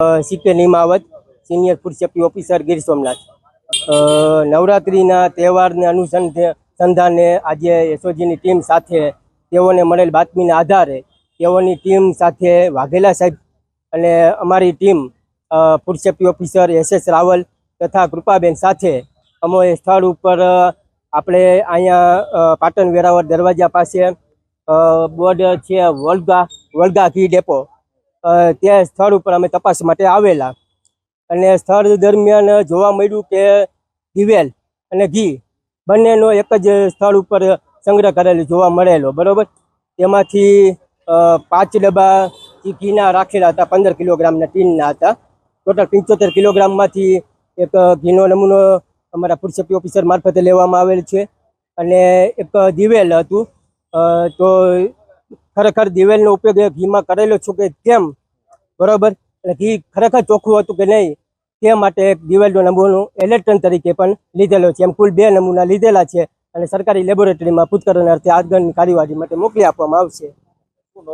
C K Nimavat senior food officer Gir Somnath. નવરાત્રિના તહેવારને અનુસંધાને આજે એસઓજીની ટીમ સાથે તેઓને મળેલ બાતમીના આધારે તેઓની ટીમ સાથે વાઘેલા સાહેબ અને અમારી team food officer S S Raval તથા કૃપાબેન સાથે અમે સ્થળ ઉપર આપણે અહીંયા પાટણ વેરાવળ દરવાજા પાસે બોર્ડ છે વલગા વલગા ઘી ડેપો. તે સ્થળ ઉપર અમે તપાસ માટે આવેલા. અને સ્થળ દરમિયાન જોવા મળ્યું કે દિવેલ અને ઘી બંનેનો એક જ સ્થળ ઉપર સંગ્રહ કરેલો જોવા મળેલો, બરાબર? તેમાંથી પાંચ ડબ્બા ઘીના રાખેલા હતા, પંદર કિલોગ્રામના ટીનના હતા. ટોટલ પંચોતેર કિલોગ્રામમાંથી એક ઘીનો નમૂનો અમારા ફૂડ ઓફિસર મારફતે લેવામાં આવેલ છે. અને એક દિવેલ હતું. તો ખરેખર દિવેલનો ઉપયોગ એ ઘીમાં કરેલો છું કે કેમ? બરોબર? એટલે ઘી ખરેખર ચોખ્ખું હતું કે નહીં? તે માટે એક દિવેલનો નમૂનો ઇલેક્ટ્રોન તરીકે પણ લીધેલો છે. એમ કુલ બે નમૂના લીધેલા છે અને સરકારી લેબોરેટરીમાં પૂછકરણ અર્થે આગળની કાર્યવાહી માટે મોકલી આપવામાં આવશે.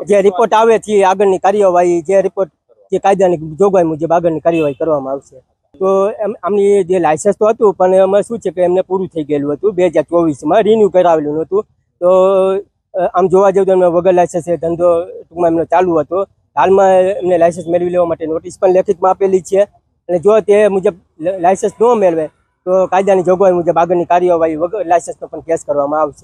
જે રિપોર્ટ આવે છે આગળની કાર્યવાહી, જે રિપોર્ટ જે કાયદાની જોગવાઈ મુજબ આગળની કાર્યવાહી કરવામાં આવશે. તો એમ, આમની જે લાયસન્સ તો હતું, પણ એમાં શું છે કે એમને પૂરું થઈ ગયેલું હતું. બે હજાર ચોવીસમાં રિન્યૂ કરાવેલું નહોતું. તો આમ જોવા જાવ તો એમને વગર લાયસન્સ ધંધો ટૂંકમાં એમનો ચાલુ હતો. હાલમાં એમને લાયસન્સ મેળવી લેવા માટે નોટિસ પણ લેખિતમાં આપેલી છે. અને જો તે મુજબ લાયસન્સ ન મેળવે, તો કાયદાની જોગવાઈ મુજબ આગળની કાર્યવાહી વગર લાયસન્સનો પણ કેસ કરવામાં આવશે.